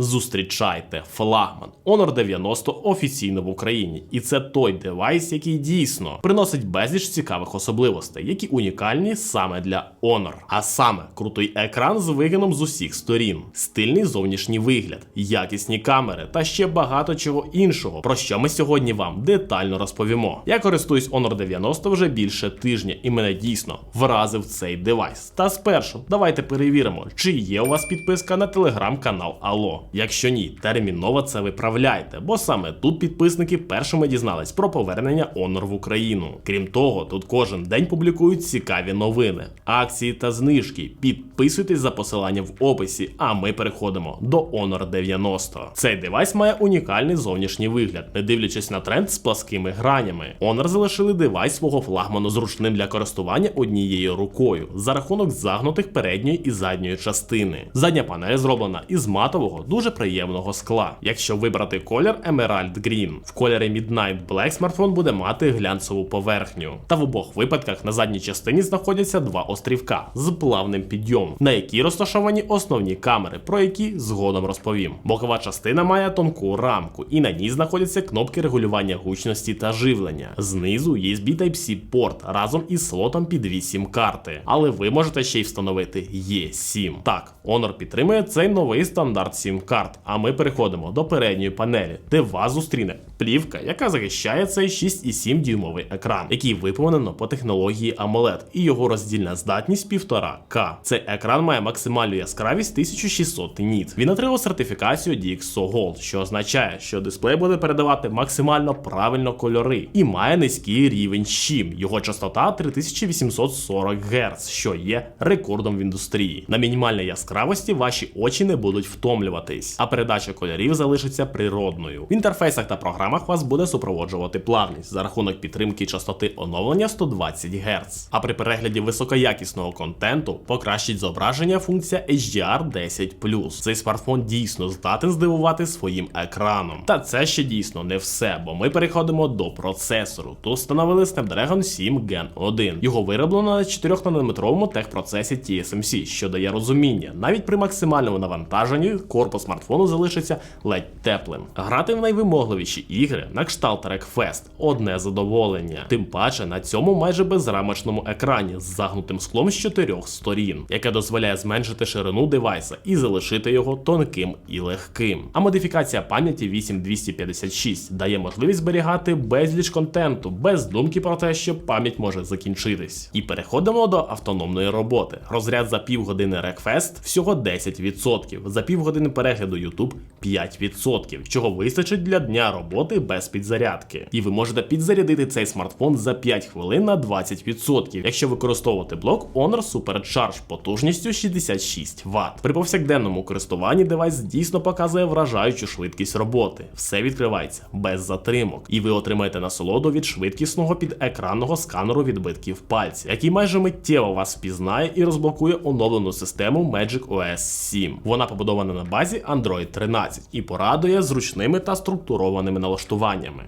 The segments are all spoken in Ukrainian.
Зустрічайте флагман Honor 90 офіційно в Україні, і це той девайс, який дійсно приносить безліч цікавих особливостей, які унікальні саме для Honor. А саме крутий екран з вигином з усіх сторін, стильний зовнішній вигляд, якісні камери та ще багато чого іншого, про що ми сьогодні вам детально розповімо. Я користуюсь Honor 90 вже більше тижня, і мене дійсно вразив цей девайс. Та спершу давайте перевіримо, чи є у вас підписка на телеграм-канал Алло. Якщо ні, терміново це виправляйте, бо саме тут підписники першими дізнались про повернення Honor в Україну. Крім того, тут кожен день публікують цікаві новини, акції та знижки. Підписуйтесь за посиланням в описі, а ми переходимо до Honor 90. Цей девайс має унікальний зовнішній вигляд, не дивлячись на тренд з пласкими гранями. Honor залишили девайс свого флагману зручним для користування однією рукою за рахунок загнутих передньої і задньої частини. Задня панель зроблена із матового, дуже приємного скла. Якщо вибрати колір Emerald Green, в кольорі Midnight Black смартфон буде мати глянцеву поверхню. Та в обох випадках на задній частині знаходяться два острівка з плавним підйомом, на якій розташовані основні камери, про які згодом розповім. Бокова частина має тонку рамку, і на ній знаходяться кнопки регулювання гучності та живлення. Знизу USB Type-C порт разом із слотом під 8 карти. Але ви можете ще й встановити E7. Так, Honor підтримує цей новий стандарт SIM карт. А ми переходимо до передньої панелі, де вас зустріне плівка, яка захищає цей 6,7 дюймовий екран, який виповнено по технології AMOLED, і його роздільна здатність 1,5К. Цей екран має максимальну яскравість 1600 ніт. Він отримав сертифікацію DxO Gold, що означає, що дисплей буде передавати максимально правильно кольори і має низький рівень щим. Його частота 3840 Гц, що є рекордом в індустрії. На мінімальній яскравості ваші очі не будуть втомлюватись, а передача кольорів залишиться природною. В інтерфейсах та програмах вас буде супроводжувати плавність за рахунок підтримки частоти оновлення 120 Гц. А при перегляді високоякісного контенту покращить зображення функція HDR 10 Цей смартфон дійсно здатен здивувати своїм екраном. Та це ще дійсно не все, бо ми переходимо до процесору. Тут встановили Snapdragon 7 Gen 1. Його вироблено на 4-нанометровому техпроцесі TSMC, що дає розуміння. Навіть при максимальному навантаженні корпус смартфону залишиться ледь теплим. Грати в найвимогливіші ігри на кшталт Wreckfest – одне задоволення. Тим паче на цьому майже безрамочному екрані з загнутим склом з чотирьох сторін, яке дозволяє зменшити ширину девайса і залишити його тонким і легким. А модифікація пам'яті 8256 дає можливість зберігати безліч контенту без думки про те, що пам'ять може закінчитись. І переходимо до автономної роботи. Розряд за півгодини Wreckfest всього 10%, за півгодини перегляду YouTube 5%, чого вистачить для дня роботи без підзарядки. І ви можете підзарядити цей смартфон за 5 хвилин на 20%, якщо використовувати блок Honor Supercharge потужністю 66 Вт. При повсякденному користуванні девайс дійсно показує вражаючу швидкість роботи. Все відкривається без затримок, і ви отримаєте насолоду від швидкісного підекранного сканеру відбитків пальців, який майже миттєво вас впізнає і розблокує оновлену систему Magic OS 7. Вона побудована на базі Android 13 і порадує зручними та структурованими налаштуваннями,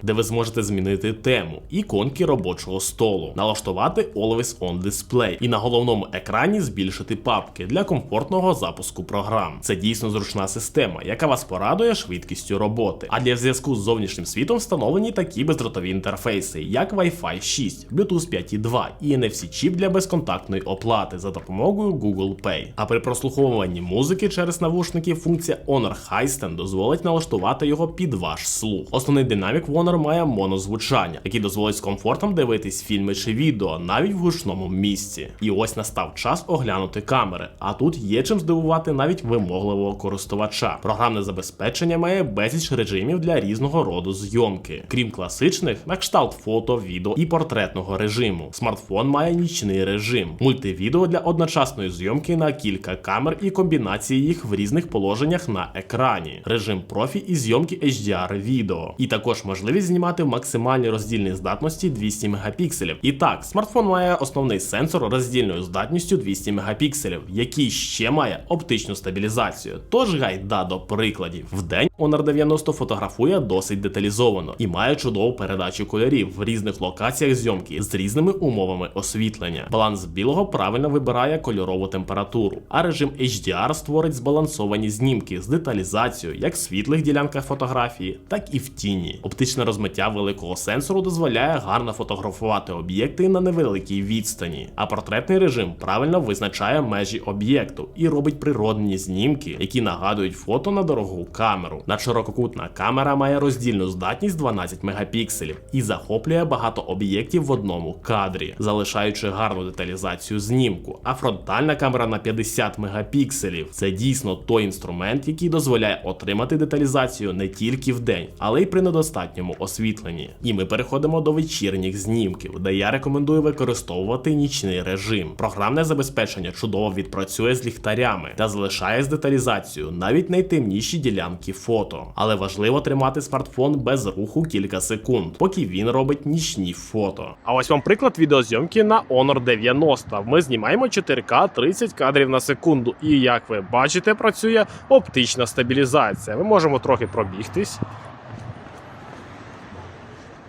де ви зможете змінити тему, іконки робочого столу, налаштувати Always On Display і на головному екрані збільшити папки для комфортного запуску програм. Це дійсно зручна система, яка вас порадує швидкістю роботи. А для зв'язку з зовнішнім світом встановлені такі бездротові інтерфейси, як Wi-Fi 6, Bluetooth 5.2 і NFC-чіп для безконтактної оплати за допомогою Google Pay. А при прослуховуванні музики через навушники функція Honor Highstand дозволить налаштувати його під ваш слух. Основний динамік в має монозвучання, який дозволить з комфортом дивитись фільми чи відео навіть в гучному місці. І ось настав час оглянути камери. А тут є чим здивувати навіть вимогливого користувача. Програмне забезпечення має безліч режимів для різного роду зйомки, крім класичних, на кшталт фото, відео і портретного режиму. Смартфон має нічний режим, мультивідео для одночасної зйомки на кілька камер і комбінації їх в різних положеннях на екрані, режим профі і зйомки HDR відео, і також можливість знімати в максимальній роздільній здатності 200 мегапікселів. І так, смартфон має основний сенсор роздільною здатністю 200 мегапікселів, який ще має оптичну стабілізацію. Тож гайда до прикладів. Вдень Honor 90 фотографує досить деталізовано і має чудову передачу кольорів в різних локаціях зйомки з різними умовами освітлення. Баланс білого правильно вибирає кольорову температуру, а режим HDR створить збалансовані знімки з деталізацією як в світлих ділянках фотографії, так і в тіні. Оптичне розмиття великого сенсору дозволяє гарно фотографувати об'єкти на невеликій відстані, а портретний режим правильно визначає межі об'єкту і робить природні знімки, які нагадують фото на дорогу камеру. Надширококутна камера має роздільну здатність 12 мегапікселів і захоплює багато об'єктів в одному кадрі, залишаючи гарну деталізацію знімку. А фронтальна камера на 50 мегапікселів це дійсно той інструмент, який дозволяє отримати деталізацію не тільки вдень, але й при недостатньому освітленні. І ми переходимо до вечірніх знімків, де я рекомендую використовувати нічний режим. Програмне забезпечення чудово відпрацює з ліхтарями та залишає з деталізацією навіть найтемніші ділянки фото. Але важливо тримати смартфон без руху кілька секунд, поки він робить нічні фото. А ось вам приклад відеозйомки на Honor 90. Ми знімаємо 4К 30 кадрів на секунду, і як ви бачите, працює оптична стабілізація. Ми можемо трохи пробігтись.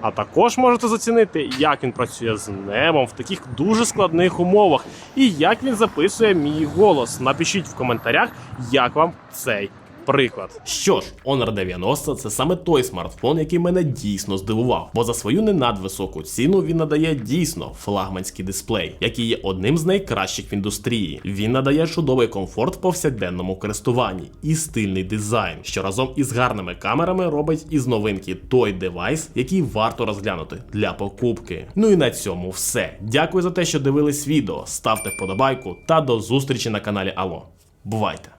А також можете зацінити, як він працює з небом в таких дуже складних умовах, і як він записує мій голос. Напишіть в коментарях, як вам цей приклад. Що ж, Honor 90 це саме той смартфон, який мене дійсно здивував, бо за свою не надвисоку ціну він надає дійсно флагманський дисплей, який є одним з найкращих в індустрії. Він надає чудовий комфорт в повсякденному користуванні і стильний дизайн, що разом із гарними камерами робить із новинки той девайс, який варто розглянути для покупки. Ну і на цьому все. Дякую за те, що дивились відео. Ставте вподобайку та до зустрічі на каналі Алло. Бувайте!